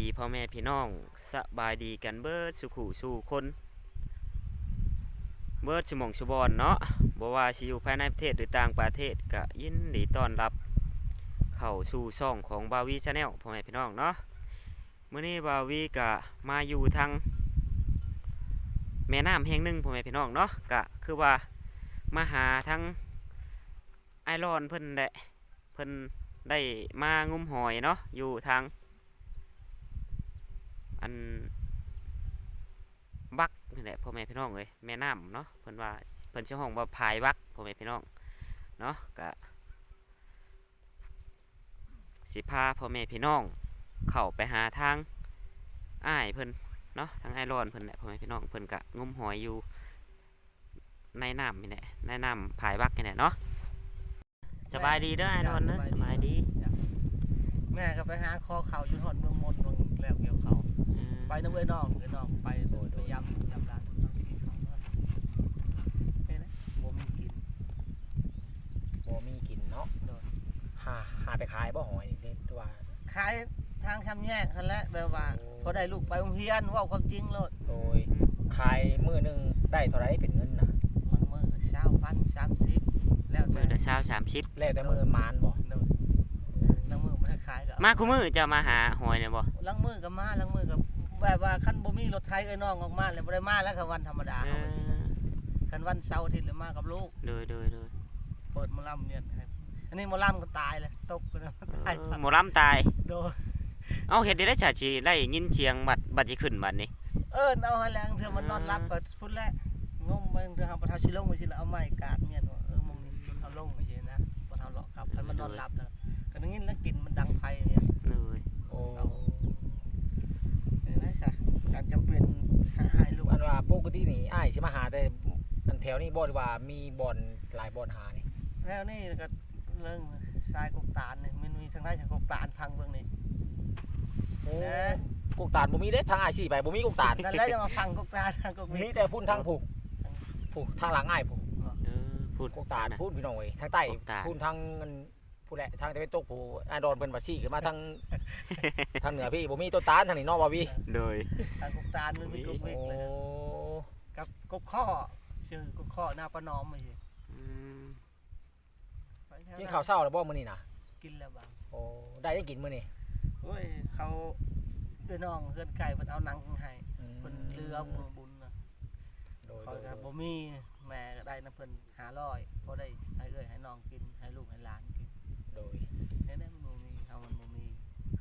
ดีพ่อแม่พี่น้องสบายดีกันเบิดสุขุสู่คนเบิดสมองสุบอนเนาะบว่าสิอยู่ภายในประเทศหรือต่างประเทศก็ยินดีต้อนรับเข้าสู่ช่องของบาวีชาแนลพ่อแม่พี่น้องเนาะเมื้อนี้บาวีก็มาอยู่ทางแม่น้ำแห่งหนึ่งพ่อแม่พี่น้องเนาะก็คือว่ามาหาทั้งไอรอนเพิ่นแหละเพิ่นได้มางุมหอยเนาะอยู่ทาง อันบักนี่แหละพ่อแม่พี่น้องเลยแม่น้ำเนาะเพิ่นว่าเพิ่นชื่อห้องว่าพายบักพ่อแม่พี่น้องเนาะกะสิพาพ่อแม่พี่น้อง เข้าไปหาทางอ้ายเพิ่นเนาะทางไอรอนเพิ่นแหละพ่อแม่พี่น้องเพิ่นกะงมหอยอยู่ในน้ำนี่แหละในน้ำพายบักนี่แหละเนาะสบายดีเด้อไอรอนเนาะสบายดี แม่ก็ไปหาคอเข่าอยู่หอนเมืองมนเมืองแล้ว ไปน้ำเอ้ยน้องเอ้ยน้องไปไปยำยำร้านน้องสีเขาเนาะเฮ้ยนะบ่มีกินบ่มีกินเนาะโดนหาหาไปขายบ่หอยนี่ตัวว่าขายทางชำแยกคันแหละแบบว่าโอ้พอได้ลูกไปโรงเรียนเว่าความจริงโลดโดยขายมื้อหนึงได้เท่าไหร่เป็นเงินน่ะมันมือเช้าพันสามสิบแล้วมือละเช้าสามชิปแล้วแต่มื้อมานบ่โดนลังมือมันขายก็เอมาคู่มือจะมาหาหอยเนี่ยบ่ลังมือก็มาลังมือก็ แบบว่าคันบ่มีรถไทยเอ้ยน้องออกมาเลยบ่ได้มาแล้วก็วันธรรมดาเอเอาอคันวันเสาร์อาทิตย์เลยมากับลูก โดยโดยโดยเปิดหมอลำเนี่ยนะครับอันนี้หมอลำก็ตายเลยตกไปแล้วตายเออหมอลำตาย โดนเอาเฮ็ดได้ได้ชาชีได้ยินเสียงบัดบัดสิขึ้นบัดนี้ เอิ้นเอาให้แรงเธอมันนอนรับก็พุ่นแหละงมไปเธอเอาปะเทาชิลงไปสิแล้วเอาไม้กาดเมียนว่าเออมึงนี่มันเอาลงไปสินะปะเทาเลาะกลับให้มันนอนรับแล้วก็นึงแล้วกลินมันดังไฟเนี่ย หาให้ลูกอันว่าปกตินี่อ้ายสิมาหาแต่อันแถวนี้บ่หรือว่ามีบ่อนหลายบ่อนหานี่แล้วนี่ก็เรื่องทรายกกตาลเนี่ยมันมีทางได้จากกกตาลพังเบื้องนี่โอ้นะกุกตาลบ่มีเด้ทางอ้ายสิไปบ่มีกุกตาลนั่นแหล้วจะมาพังกกตาลทางกกมีนี้แต่พุ่นทางผูกผูกทางหลังอ้ายผูกเออพูดกุกตาลนะพูดพี่น้องเอ้ยทางใต้กุกตาลพุ่นทางเงิน ผู้แหละทางตะวันตกผู้อาดอนเพิ่นว่าซี่ขึ้นมาทาง ทางเหนือพี่บ่มีต้นตาลทางนี้เนาะบ่พี่โดย ทางกกตาลมันมีกกโอ้เวกเลยกับกกข้อชื่อกกข้อหน้าประนอมมาสิอืมไปแถกินข้าวเช้าแล้วบ่มื้อนี้น่ะกินแล้วบ้างโอ้ได้ยังกินมื้อนี้โอ้ยเขาเอื้อน้องเพื่อนไก่เพิ่นเอาหนังให้เพิ่นเรือเมืองบุญนะโดยเขาโดยก็บ่มีแม่ก็ได้นะเพิ่น500พอได้ให้เอ้ยให้น้องกินให้ลูกให้หลานกิน โดยแน่ๆมันบ่มีเฮามันบ่มี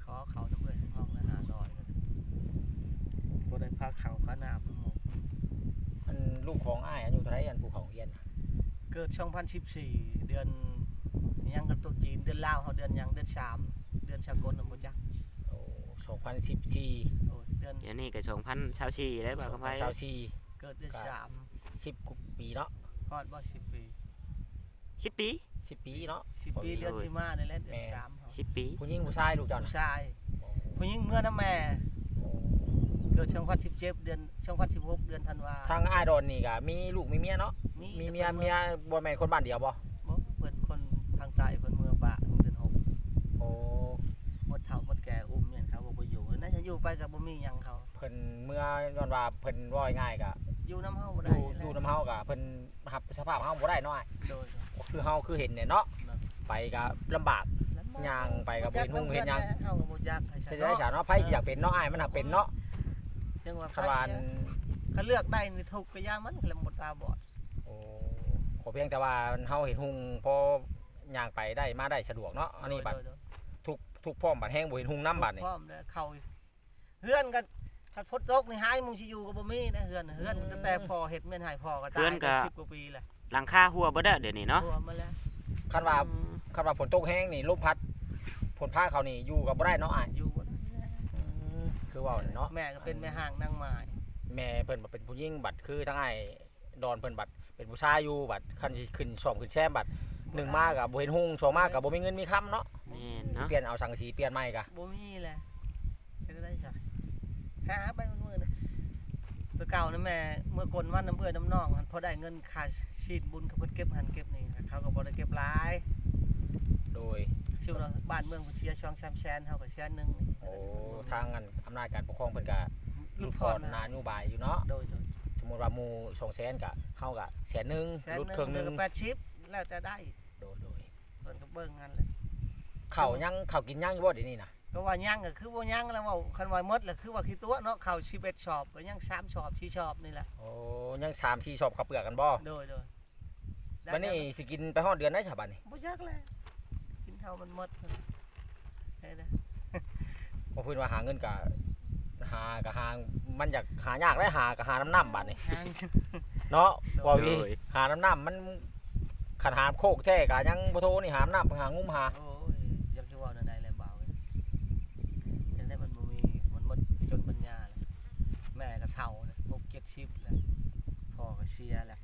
ขอเขาน้ำเอ้ยห้องละ500ก็ได้บ่ได้พาเขาพาน้ำหมกอันลูกของอ้ายอายุเท่าไหร่อันภูเขาเฮียนน่ะเกิด2014เดือนยังกับตัวจีนเดือนลาวเฮาเดือนหยังเดือนสามเดือนสากลน่ะบ่จักโอ้2014โอ้ยเดือนเดี๋ยวนี้ก็สองพันชาวชีได้บ่ครับไป2024เกิดเดือนสาม10กว่าปีเนาะฮอดบ่10ปี สิบปี 10ปีเนาะ10ปีเดือนสิมานี่แหละเดือนแม่สามเฮาสิบปีผู้หญิงผู้ชายลูกเจ้าผู้น่ะชายผู้หญิงเมื่อน้ำแม่โอ้เกิดช่องพันสิบเจ็ดเดือนช่องพันสิบหกเดือนธันวาทางอ้ายดอนนี่ก็มีลูกมีเมียเนาะ มีเมียเมียบ่แม่นคนบ้านเดียวบ่บ่เพิ่นคนทางใต้เพิ่นเมื่อปะเดือนหกโอ้หมดเฒ่าหมดแก่อุ้มเนี่ยเขาบ่ไปอยู่น่าจะอยู่ไปก็บ่มีหยังเขา เพิ่นเมื่อย้อนว่าเพิ่นว่าง่ายๆก็ อยู่น้ำเฮาบ่อได้ยู่อยู่นํเฮาก็เพิ่นรับสภาพเฮาบ่ได้เนาะอ้ายโดยคือเฮาคือเห็นเนี่ยเนาะเนาะไปก็ลำบาก ย่างไปก็บ่เห็นหุ่งเห็นหยังเฮาก็บ่จักให้เป็นใช่ได้ฉาเนาะไผสิอยากเป็นเนาะอ้ายมันหักเป็นเนาะจังว่าคันว่าอันเขาเลือกได้นี่ทุกข์ก็ย่ามันแล้วหมดตาบอดโอ้ขอเพียงแต่ว่าเฮาเห็นหุงพอย่างไปได้มาได้สะดวกเนาะอันนี้บัดโดยทุกทุกพร้อมบัดแห้งบ่เห็นหุงโดยน้ำบัดนี่พร้อมแล้วเขาเฮือนกัน ถ้าพดตกนี่หายมึงสิอยู่ก็บ่มีนะเฮือนเฮือนตั้งแต่พ่อเฮ็ดเมียนหายพ่อก็ตายได้10กว่าปีแล้วหลังคาหัวบ่ได้เดี๋ยวนี้เนาะ รวมมาแล้วคันว่าคันว่าฝนตกแห้งนี่ลมพัดฝนพาเขานี่อยู่กับบ่ได้เนาะอ้ายอยู่บ่ได้คือว่าเนาะแม่ก็เป็นแม่ห้างนางไม้แม่เพิ่นบ่เป็นผู้หญิงบัดคือทั้งอ้ายดอนเพิ่นบัดเป็นผู้ชายอยู่บัดคันสิขึ้นซ่อมขึ้นแซมบัดหนึ่งมาก็บ่เห็นหุงสองมาก็บ่มีเงินมีคำเนาะแม่นเนาะเปลี่ยนเอาสังกะสีเปลี่ยนใหม่ก็บ่มีแหละจะได้จ้ะ หาไปมันมือนะตัวเก่านะแม่เมื่อก่อนวันน้ำเอื้อน้ำนองหั้นพอได้เงินค่าชีดบุญเขาเพิ่นเก็บหันเก็บนี่เขาก็บ่ได้เก็บหลายโดยชีชื่อว่าบ้านเมืองเพิ่นเชียร์ช่อง3แสนเฮาก็แสนหนึงโอ้ทางอันอำนาจการปกครองเพิ่นก็หลุลุดดพพรรนานะนโยบายอยู่เนาะโดยโดยสมมุติว่าหมู่2แสนก็เฮาก็แสนหนึงแสนลดหนึงครึ่งหนึงก็80แล้วแต่ได้โดยโดยเพิ่นก็เบิ่งกันเลยข้าวยังข้าวกินยังอยู่บ่เดี๋ยวนี้น่ะ ก็ว่ายังก็คือบ่ยังแล้วเว่าคันว่าหมดแล้วคือว่าขี้ตัวเนาะเข้า11ชอบก็ยัง3ชอบ4ชอบนี่แหละโอ้ยัง3 4ชอบข้าวเปลือกกันบ่โดยโดยบัดนี้สิกินไปฮอดเดือนได้ฉะบัดนี้บ่จักเลยกินเท่ามันหมดเฮ้ยนะบ่เพิ่นว่าหาเงินก็หาก็หามันอยากหายากได้หาก็หาน้ำน้ำบัดนี้หางเนาะว่าวีโดยหาน้ำน้ำมันขันหามโคกแท้กะยังบ่โทนี่หามน้ำหางุ้มหาโอ้ยอยากสิเว้าแนวใดแล้วเบาเว้ยเห็นได้มันบ่มีมันหมดจนปัญญาแล้วแม่ก็เฒ่าแล้ว 6 70แล้วพ่อก็เสียแล้ว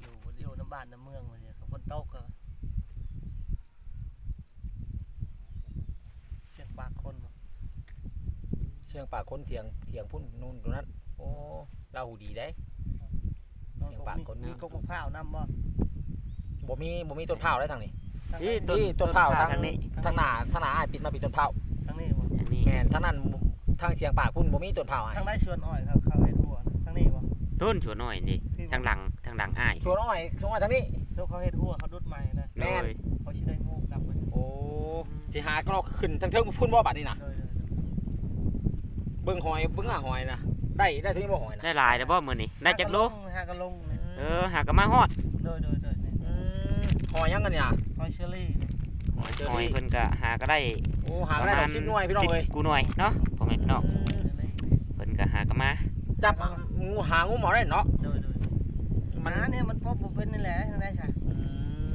อยู่อยู่น้ำบ้านน้ำเมืองมาเนี่ยเขาฝนตกก็เสียงปากคนบ่เชียงปากคนเถียงเถียงพุ่นนู่นตรงนั้น โอ้เราหูดีได้เสียงปากคนมีกกมะพร้าวนํบ่บ่มีบ่มีต้นพร้าวได้ทางนี้ทางนี่ไหต้นนี่ต้นพร้าวทางนี้ ทางหน้าทางหน้าอ้ายปิดมาปิดต้นพร้าวทางนี้บ่อันนี้แม่นทางนั้น ทางเสียงปากพุ่นบ่มีต้นพร้าวอ้ายทางได้สวนอ้อยครับเขาเฮ็ดหัวนะทางนี้บ่ต้นชัวน้อยนี่ทางหลังทางหลังอ้ายชวนอ้อยชวนอ้อยทางนี้เจ้าเขาเฮ็ดหัวเขาดุดใหม่นะแม่นโดยเขาสิได้งูกลับไปโอ้สิหาก็เราขึ้นทางเทิงพุ่นบ่บัดนี้น่ะโดยเบิ่งหอยเบิ่งอะหอยน่ะได้ได้ถึงบ่หอยน่ะได้หลายแล้วบ่มื้อนี้ได้จักโลหากระลงนี่เออหากะมาฮอดโดยโดยโดยนี่อืมหอยยังกันเนี่ยหอยเชอรี่นี่ หอยเจอหอยรี่เพิ่นก็หาก็ได้โอ้หาก็ได้ดอกสิบหน่วยพี่น้องสิบเอ้ยกูหน่วยเนาะพ่อแม่พี่น้องอืมนี่เพิ่นก็หาก็มาจับงูหางูหมอได้เนาะโดยโดยหมันมาเนี่ยมันพบบ่เป็นนี่แหละทางได้ค่ะอืม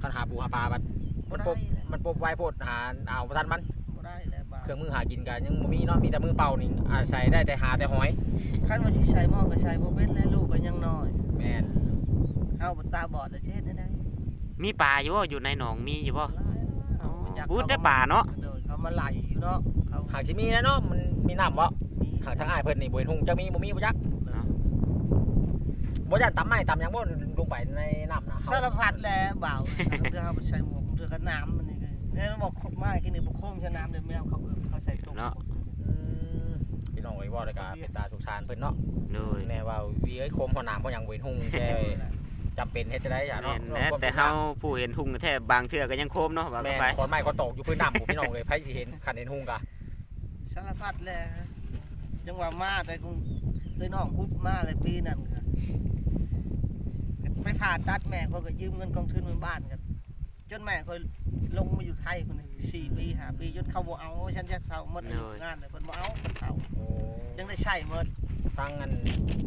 คันหาปูหาปลาบัดบ่มันได้ปบแหละมันปบไว้โพดหาเอาบ่ทันมันบ่ได้แหละบ่าวเครื่องมือหากินกันยังบ่มีเนาะมีแต่มือเปล่านี่อาศัยได้แต่หาแต่หอยคันว่าสิใช้หม้อก็ใช้บ่เป็นแล้วลูกก็ยังน้อย แม่นเฮาบ่ตาบอดแล้วสิเฮ็ดได้ได มีปลาอยู่บ่อยู่ในหนองมีอยู่บ่หลายแล้วอ๋อเฮาอยากพูดได้ป่าเนาะ โดยเขามาไหลอยู่เนาะเขาหากสิมีนะเนาะมันมีน้ำบ่มีหากทางอ้ายเพิ่นนี่บ่เห็นหุงจักมีบ่มีบ่จักเนาะ บ่ยันตำไม้ตำหยังบ่ลงไปในน้ำนะสารพัดแหละบ่าวเดี๋ยวเฮาไปใส่หมวกเดี๋ยวก็น้ำมันนี่ก็เนี่ยบอกมากินนี่บ่โคมใช้น้ำเดี๋ยวแมวเขาเออเขาใส่ตุ่มเนาะ อืมพี่น้องเอ้ยว่าเลยก็เป็นตาสงสารเพิ่นเนาะโดยแน่ว่าวีเอ้ยโคมพอน้ำเพราะหยังบ่เห็นหุงแต่ จำเป็นเฮ็ดจะได้จ้ะแม่เนาะนนะแต่เฮาผู้เห็นหุ่งแท้บางเทื่อก็ยังโคมเนาะว่าแม่ไปนขอนไม้ขอนตอกอยู่พื้นน้ำผมพี่น้องเลยไผสิเห็นคันเห็นหุงกะสารพัดแหละจังหวะมาแต่กูเคยน้องพุบมาเลยปีนั้นก็ไปผ่าตัดแม่เขาก็ยืมเงินกองทุนเมืองบ้านกันจนแม่เขาลงมาอยู่ไทยคนนึงสี่ปีห้าปีจนเขาบ่เอาฉันจะเท่าหมดอายุงานเลยเพิ่นบ่เอาเพิ่นเท่าโอ้ยังได้ใช้หมด ฟังกัน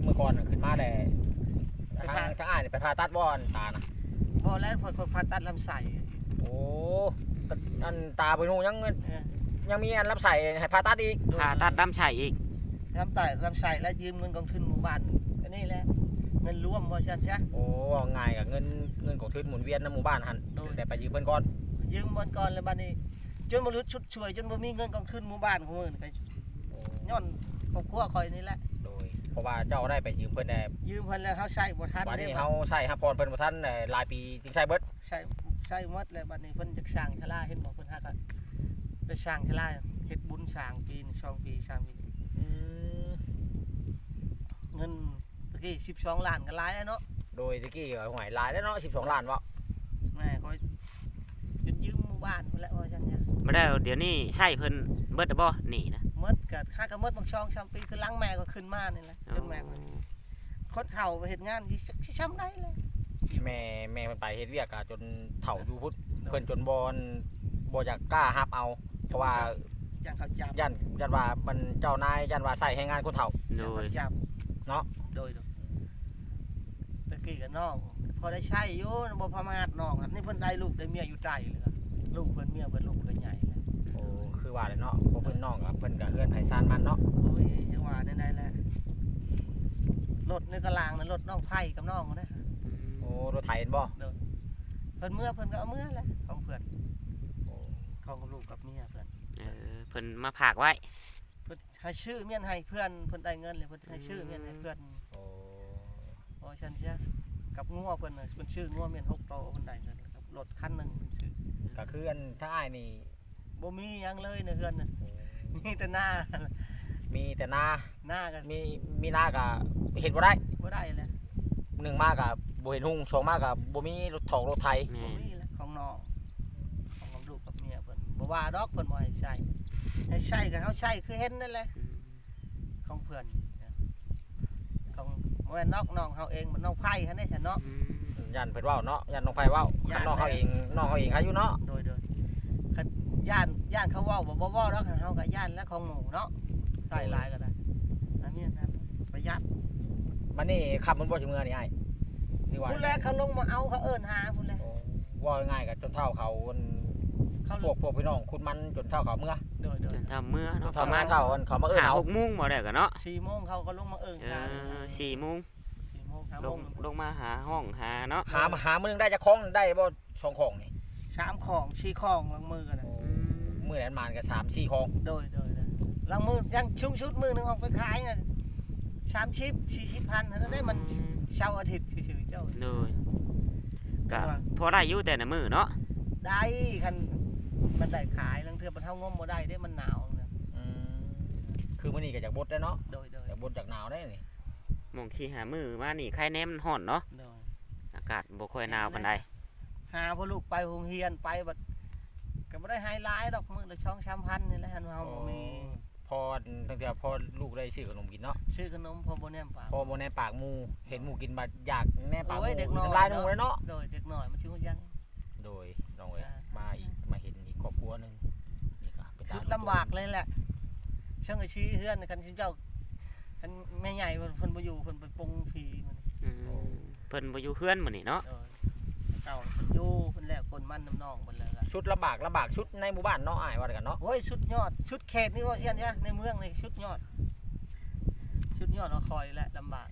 เมื่อก่อนน่ะขึ้นมาแหละ ไปทาผ่างทางอ้ายนี่ไปผ่าตัดบ่อนตาน่ะพอแล้วพอเขาผ่าตัดลำไส้โอ้ก็อันตาเพิ่นหุงยังเออยังมีอันรับใส่ให้ผ่าตัดอีกผ่าตัดดำไส้อีกลำไส้ลำไส้แล้วยืมเงินกองทุนหมู่บ้านอันนี้แหละเงินรวมบ่ฉันจ้ะโอ้ว่าง่ายกับเงินเงินของทุนหมุนเวียนในหมู่บ้านหั่นโดยแต่ไปยืมเพิ่นก่อนยืมเงินก่อนแล้วบัดนี้จนบ่รู้ชุดช่วยจนบ่มีเงินกองทุนหมู่บ้านของมึงก็โอ้ย้อนครอบครัวคอยนี่แหละโดย เพราะว่าเจ้าได้ไปยืมเพิ่นได้ยืมเพิ่นแล้วเขาใช้บ่ทันวันได้นี้บัดเฮาใช้ฮับพรเพิ่นบ่ทันได้หลายปีจึงใช้เบิดใช้ใช้หมดแล้วบัดนี้เพิ่นจะสร้างศาลาเห็นบ่เพิ่นหากันไปสร้างศาลาเฮ็ดบุญสร้างปีหนึงสองปีสามปีเงินตะกี้12ล้านก็หลายแล้วเนาะโดยตะกี้ก็หวยหลายแล้วเนาะ12ล้านบ่แม่ก็จนยืมหมู่บ้านพุ่นแหละว่าซั่นจ้ะบ่ได้เดี๋ยวนี้ใช้เพิ่นเบิดแล้วบ่นี่นะห มดก็หาก็หมดบางช่องสามปีคือหลังแม่ก็ขึ้นมานี่แหละจนแม่ก็คนเฒ่าเฮ็ดงานที่สิช้ำได้เลยแม่แม่มันไปเฮ็ดเวียกอะจนเฒ่าอยู่พุทธเพิ่นจนบ่อนบ่อยากกล้ารับเอา เพราะว่าจังเขาจับย่านย่านว่ามันเจ้านายย่านว่าใส่ให้งานคนเฒ่าโดยจับเนาะโดยโดยตะกี้กับน้องพอได้ใช้อยู่บ่พมาดน้องอันนี้เพิ่นได้ลูกได้เมียอยู่ใต้เลยครับลูกเพิ่นเมียเพิ่นลูกเพิ่นใหญ่เลยโอ้ คือว่าเลยเนาะบ่เพิ่นน้องกับเพิ่นก็เฮือนไผซ่านมันเนาะโอ้ยจังหวะนั้นได้แหละรถในตารางนั้นรถน้องไผ่กับน้องนะโอ้รถไถเห็นบ่เพิ่นเมื่อเพิ่นก็เอาเมื่อแหละของเพิ่นของกับลูกกับเมียเพิ่นเออเพิ่นมาผากไว้เพิ่นให้ชื่อเมียนให้เพื่อนเพิ่นได้เงินเลยเพิ่นให้ชื่อเมียนให้เพื่อนโอ้เพราะฉันเสียกับงัวเพิ่นน่ะเพิ่นชื่องัวเมียนหกโตเพิ่นได้เงินกับรถคันหนึงซื้อก็คืออันทั้งอ้ายนี่ บ่มีหยังเลยในเฮือนน่ะมีแต่หน้ามีแต่นา หน้าก็มีมีนาก็เฮ็ดบ่ได้บ่ได้แล้วหนึ่งมาก็บ่เห็นหุงสองมาก็บ่มีรถถอกรถไถแม่บ่นมีแล้วของน้องของลูกกับเมียเพิ่นบ่ว่าดอกเพิ่นบ่ให้ใช้ให้ใช้ก็เฮาใช้คือเห็นนั่นแหละอืมของเพื่อนของบ่แม่นนอกน้องเฮาเองมันน้องไผ่หั่นได้ซั่นเนาะอืมยันเพิ่นเว้าเนาะยันน้องไผเว้าย้าคันนน้องเขาเองน้องเขาเองอายุเนาะโดยโดยคัน ย่านย่านเขาเว้าบ่บ่เว้าดอกคันเฮาก็ย่านและของหมู่เนาะใส่หลายก็ได้อันนี้นั่นประหยัดบัดนี้ขับมันบ่ถึงเมือนี่อ้ายนี่ว่าผู้แรกเขาลงมาเอาเขาเอิ้นหาผู้แรกโอ้ว่าง่ายๆก็จนเท่าเขาอันเขาพวกพวกพี่น้องคุณมันจนเท่าเขาเมื่อโดยโดจยนทำเมื่อเนาะปเท่าระมามาณเท่าอันเขามาเอิ้นห้าเอาหกโมงบ่ได้กันเนาะ4โมงเขาก็ลงมาเอิ้นเอหาอสี่โมง4โมง5ลโมงงลงมาหาห้องหาเนาะหาหามื้อนึงได้จักของได้บ่สองของนี่สามของชีของลังมือกันน่ะอื มมื้อนั้นมานก็3 4ของโดยโดยนะลังมือยังชุงชุดมือหนึงออกไปขายน่ะ30 40พันนั่นได้มันเช้าร์อาทิตย์ซื่อๆเจ้า โดยก็พอได้อยู่แต่ในมือเนาะได้คันมันได้ขายลังเทื่อมันเท่างมบ่ได้ได้มันหนาวนะอืมคือมื้อนี้ก็จากบดได้เนาะโดยโดยจากบดจากหนาวได้นี่หมองที่หามือมานี่ใครแนมมันฮ้อนเนาะโดยอากาศบ่ค่อยหนาวปานใดหาพ่อลูกไปโรงเรียนไปบัด ก็บ่ได้ไฮไลท์ดอกมื้อละช่องชามพันนี่แหละหันเฮาบ่มีพอตั้งแต่พอลูกได้ซื้อขนมกินเนาะซื้อขนมพอบ่แนมปากพอบ่ในปากหมูเห็นหมูกินบัดอยากแน่ปากหโอ้มูยเด็กน้อยน้ำลายหนูเลยเนาะโดยเด็กน้อยมันสิฮู้ยังโดยน้องเอ้ยอ่ามาอีกมาเห็นอีกครอบครัวหนึงนี่ก็เป็นชุตาดลำบากเลยแหละช่างไอ้ชี้เฮือนคันสิเจ้าคันแม่ใหญ่เพิ่นบ่อยู่เพิ่นไปปรุงผีมันอืมเพิ่นบ่อยู่เฮือนมื้อนี้เนาะโดยเก่าเพิ่นอยู่เพิ่นแลกคนมันน้ำนองเพิ่นแล้วล่ะ ชุดลำบากลำบากชุดในหมู่บ้านเนาะอ้ายว่ากันเนาะโอ้ยชุดยอด ชุดเขตนี่ว่าเซียนเนี่ยในเมืองนี่ชุดยอด ชุดยอดเราคอยและลำบาก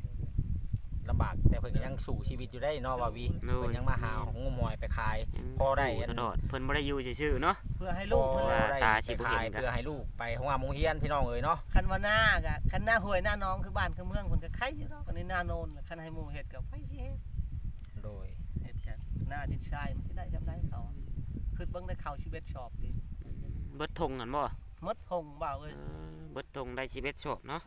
ลำบากแต่เพิ่นก็ยังสู่ชีวิตอยู่ได้เนาะว่าวีโดเพิ่ยนยังมาหาของงมหอยไปขายยังพอได้สู้ตลอดเพิ่นบ่ได้อยู่ซื่อๆเนาะ เพื่อให้ลูกพเพิ่นอแหละว่า ได้ตาไปสิบ่ขายเห็นกัน เพื่อให้ลูกไปห้องน้ำโรงเรียนพี่น้องเอ้ยเนาะคันว่าหน้ากะคันหน้าห้วยหน้าน้องคือบ้านคือเมืองเพิ่นก็ไข่อยู่เนาะอันนี้หน้าโนนคันให้หมู่เฮ็ดก็ไผสิเฮ็ดโดยเฮ็ดกันหน้าดินทรายมันสิได้จำได้เขา คือเบิ่งได้เข้า11ชอบดิเบิดทงกันบ่มดพงบ่าวเอ้ย เออเบิดทงได้11ชอบเนาะ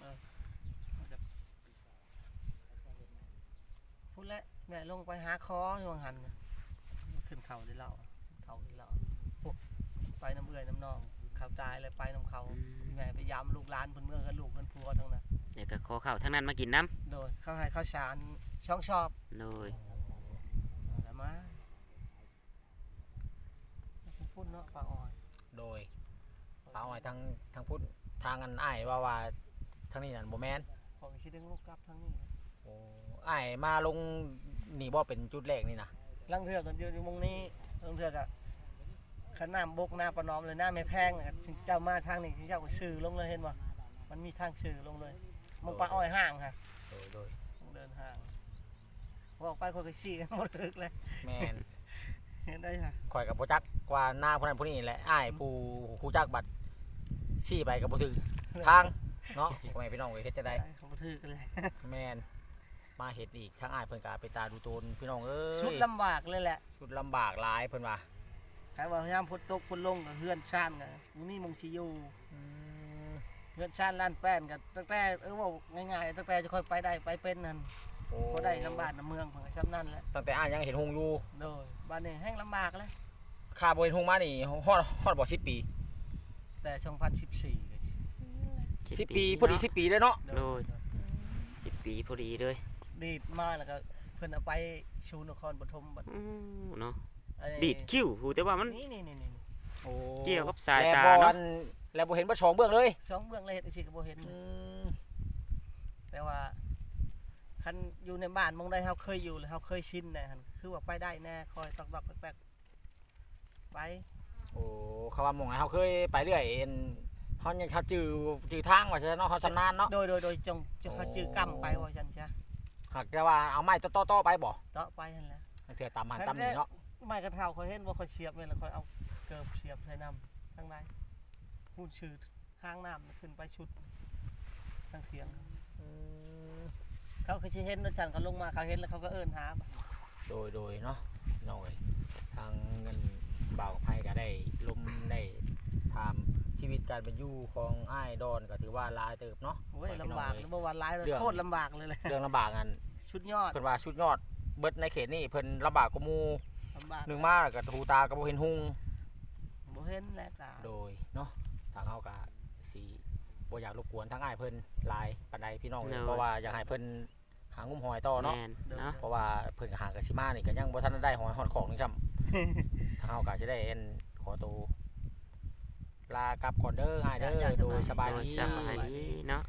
พูดแล้วแม่ลงไปหาคออยู่ว่าหั่นน่ะขึ้นเขาได้เล่าเขาได้เล่าพวกไปน้ำเอื้อยน้ำนองเขาตายเลยไปน้ำเขาแม่ไปยามลูกหลานเพิ่นเมืองกับลูกเพิ่นพัวทั้งนั้นเดี๋ยวก็ขอข้าวทั้งนั้นมากินน้โดยเขาให้ข้าวสารช่องชอบำโดยเอาละมา พูดเนาะปลาอ่อยโดยป้าอ้อยทางทางพุทธทางอันอ้ายว่าว่าทางนี้นั่นบ่แม่นของคิดดึงลูกกลับทางนี้โอ้อ้ายมาลงนี่บ่เป็นจุดแรกนี่นะลังเทือกันอยู่อยู่หมองนี้ลังเทือกะขน้ำบกหน้าประนอมเลยหน้าไม่แพงนะครับเจ้ามาทางนี้เจ้าก็สื่อลงเลยเห็นบ่มันมีทางสื่อลงเลยหมองปลาอ้อยห่างค่ะโดยโดยต้องเดินห่างบอกไปคนก็ชี้กันหมดตึกเลยแม่น เห็นได้ค่ะข่อยกับบ่จักว่าหน้าผู้นั้นผู้นี้แหละอ้ายผู้ผู้จักบัตรชี้ไปกับบ่ถึงทางเนาะพ่อแม่พี่น้องเอ้ยเฮ็ดจะได้เขาบ่ถือกันเลยแม่นมาเฮ็ดอีกทางอ้ายเพิ่นก็ไปตาดูโตนพี่น้องเอ้ยชุดลำบากเลยแหละชุดลำบากหลายเพิ่นว่าใครว่าพยายามพุทตกพุทลงกับเฮือนชานกันนี่มงชิอยูเฮือนชานล้านแป้นกันตั้งแต่เออว่าง่ายๆตั้งแต่จะค่อยไปได้ไปเป็นนั่น โอ้พอได้ลำบากน้ำเมืองเพิ่นก็ซ้ำนั่นแหละตั้งแต่อ้ายยังเห็นหงอยู่โดยบ้านนี้แห้งลำบากเลยค่าบ่เห็นหงมานี่ฮอดฮอดบ่10 ปี แต่2014เลย10 ปีพอดี10 ปีเลยเนาะโดย สิบปีพอดีเลยดีดมาแล้วก็เพิ่นเอาไปชูนครปฐมบัดอู้เนาะไอ้ดีดคิ้วหูแต่ว่ามัน นี่นี่นี่นี่โอ้เกี่ยวกับสายตาแล้วบ่เนาะอัแล้วบ่เห็นบ่ชองเบื้องเลยสองเบื้องเลยเฮ็ดสิก็บ่เห็นอืมแต่ว่า คันอยู่ในบ้านมองได้เฮาเคยอยู่แล้วเฮาเคยชินแน่หั่นคือว่าไปได้แน่คอยตอกๆแตกๆไปโอ้เขาว่าหมองไหนเฮาเคยไปเรื่อยเอ็นเฮายังเขาจื้อจื้อทางว่าซั่นเนาะเฮาชำนาญเนาะ โดยโดยโดยจงจะเขาจื้อกำไปว่าจันจ้ะหากแต่ว่าเอาไม้ต่อๆๆไปบ่เตาะไปนั่นแหละ เถื่อตามมันตามนี่เนาะไม่กระเท่าเขาเห็นว่าเขาเสียบเลยแล้วเขาเอาเกิบเสียบใส่น้ำข้างในพูดชื่อห้างน้ำขึ้นไปชุดทางเสียงเขา เขาจะเห็นว่าฉันเขาลงมาเขาเห็นแล้วเขาก็เอิ้นหาโดยโดยเนาะน้องเอ้ยทางเงินบ่าวกับไผก็ได้ลมได้ถามชีวิตการเป็นอยู่ของอ้ายดอนก็ถือว่าหลายเติบเนาะโอ้ยลำบากเลยเมื่อวานร้ายเลยเรื่องโคตรลำบากเลยแหละเรื่องลำบากอันชุดยอดเพิ่นว่าชุดยอดเบิดในเขตนี้เพิ่นลำบากกว่าหมู่ลำบากหนึ่งมาแล้วก็หูตาก็บ่เห็นหุงบ่เห็นแหละตา โดยเนาะทางเฮาก็สิ บ่อยากรบกวนทางอ้ายเพิ่นหลายปานใดพี่น้องเลยเพราะว่าอยากให้เพิ่นหางุมหอยต่อเนาะแม่นเนาะ เพราะว่าเพิ่นก็หางกับสิมานี่ก็ยังบ่ทันได้หอยฮอดของนี่จำทางเฮาก็สิได้เอ็นขอตัวลากลับก่อนเด้ออ้ายเด้อโดยสบายโดดีสบายดีเนาะ